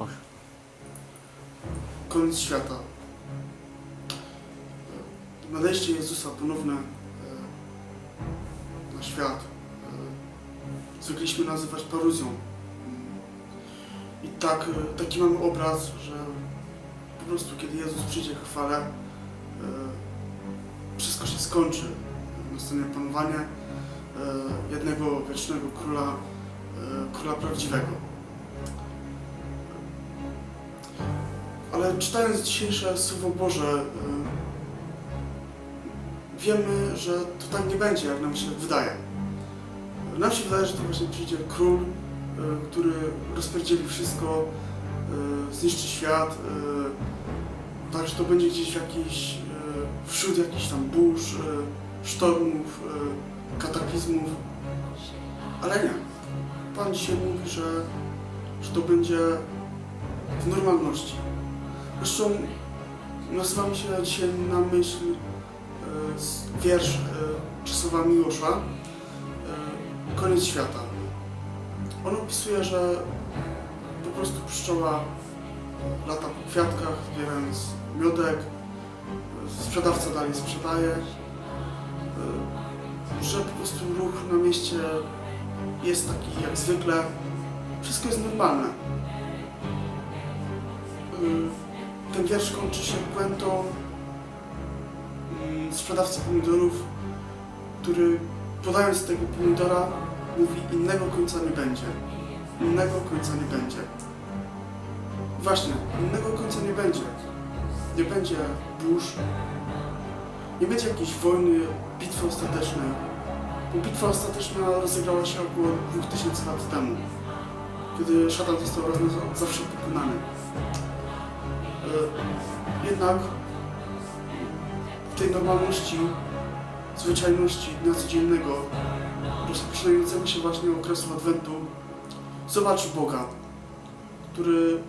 Proszę. koniec świata. Nadejście Jezusa ponowne e, na świat e, zwykliśmy nazywać paruzją. I tak, e, taki mamy obraz, że po prostu kiedy Jezus przyjdzie w chwale, wszystko się skończy. Nastanie panowanie jednego wiecznego króla, króla prawdziwego. Czytając dzisiejsze Słowo Boże, y, wiemy, że to tak nie będzie, jak nam się wydaje. Nam się wydaje, że to właśnie przyjdzie król, y, który rozpierdzieli wszystko, y, zniszczy świat, y, tak, że to będzie gdzieś w jakiś, wśród jakichś tam burz, sztormów, kataklizmów. Ale nie. Pan dzisiaj mówi, że, że to będzie w normalności. Zresztą nasuwa mi się dzisiaj na myśl e, wiersz e, Czesława Miłosza e, Koniec świata. On opisuje, że po prostu pszczoła lata po kwiatkach, zbierając miodek, e, sprzedawca dalej sprzedaje, e, że po prostu ruch na mieście jest taki jak zwykle, wszystko jest normalne. Ten wiersz kończy się puentą mm, sprzedawcy pomidorów, który podając tego pomidora mówi innego końca nie będzie. Innego końca nie będzie. Właśnie, innego końca nie będzie. Nie będzie burz, nie będzie jakiejś wojny, bitwy ostatecznej. Bo bitwa ostateczna rozegrała się około 2000 lat temu, kiedy szatan został na zawsze pokonany. Jednak w tej normalności, zwyczajności dnia codziennego, rozpoczynającego się właśnie okresu Adwentu, zobacz Boga, który,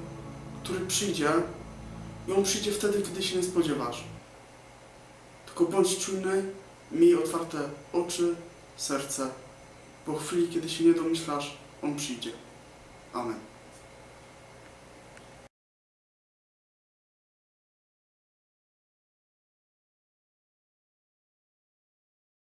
który przyjdzie i On przyjdzie wtedy, kiedy się nie spodziewasz. Tylko bądź czujny, miej otwarte oczy, serce, bo w chwili, kiedy się nie domyślasz, On przyjdzie. Amen.